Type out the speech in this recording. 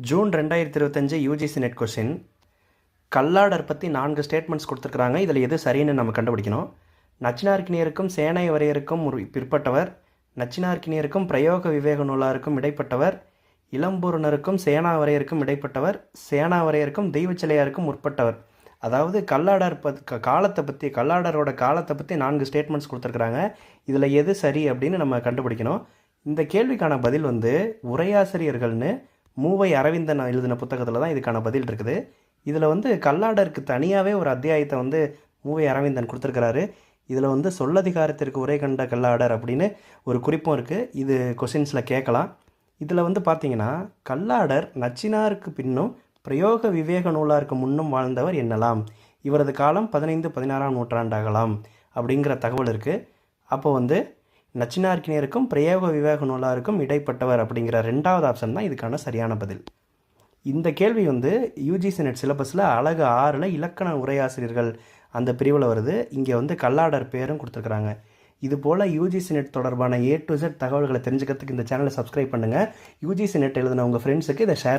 June ரெண்டாயிரத்தி இருபத்தஞ்சு UGC net question Kalladar பற்றி நான்கு ஸ்டேட்மெண்ட்ஸ் கொடுத்துருக்குறாங்க. இதில் எது சரின்னு நம்ம கண்டுபிடிக்கணும். நச்சினார்க்கினியருக்கும் சேனை வரையருக்கும் ஒரு பிற்பட்டவர். நச்சினார்க்கினியருக்கும் பிரயோக விவேக நூலாருக்கும் இடைப்பட்டவர். இளம்பூரணருக்கும் சேனாவரையருக்கும் இடைப்பட்டவர். சேனா வரையருக்கும் தெய்வச்சிலையாருக்கும் முற்பட்டவர். அதாவது கல்லாடர் பத் க- காலத்தை பற்றி கல்லாடரோட காலத்தை பற்றி நான்கு ஸ்டேட்மெண்ட்ஸ் கொடுத்துருக்குறாங்க. இதில் எது சரி அப்படின்னு நம்ம கண்டுபிடிக்கணும். இந்த கேள்விக்கான பதில் வந்து உரையாசிரியர்கள்னு மூவை அரவிந்தன் எழுதின புத்தகத்தில் தான் இதுக்கான பதில் இருக்குது. இதில் வந்து கல்லாடருக்கு தனியாகவே ஒரு அத்தியாயத்தை வந்து மூவை அரவிந்தன் கொடுத்துருக்கிறாரு. இதில் வந்து சொல்லதிகாரத்திற்கு உரை கண்ட கல்லாடர் அப்படின்னு ஒரு குறிப்பும் இருக்குது இது கொஷின்ஸில் கேட்கலாம். இதில் வந்து பார்த்தீங்கன்னா கல்லாடர் நச்சினாருக்கு பின்னும் பிரயோக விவேக நூலாருக்கு முன்னும் வாழ்ந்தவர் என்னலாம்? இவரது காலம் பதினைந்து பதினாறாம் நூற்றாண்டாகலாம் அப்படிங்கிற தகவல் இருக்குது அப்போ வந்து நச்சினார்க்கினியருக்கும் பிரயோக விவேக நூலாருக்கும் இடைப்பட்டவர் அப்படிங்கிற ரெண்டாவது ஆப்ஷன் தான் இதுக்கான சரியான பதில். இந்த கேள்வி வந்து யூஜிசி நெட் சிலபஸில் அழகு ஆறில் இலக்கண உரையாசிரியர்கள் அந்த பிரிவில் வருது. இங்கே வந்து கல்லாடர் பேரும் கொடுத்துருக்குறாங்க. இது போல் யூஜிசி நெட் தொடர்பான ஏ டு ஜெட் தகவல்களை தெரிஞ்சுக்கிறதுக்கு இந்த சேனலை சப்ஸ்கிரைப் பண்ணுங்கள் யூஜிசி நெட் எழுதின உங்கள் ஃப்ரெண்ட்ஸுக்கு இதை ஷேர்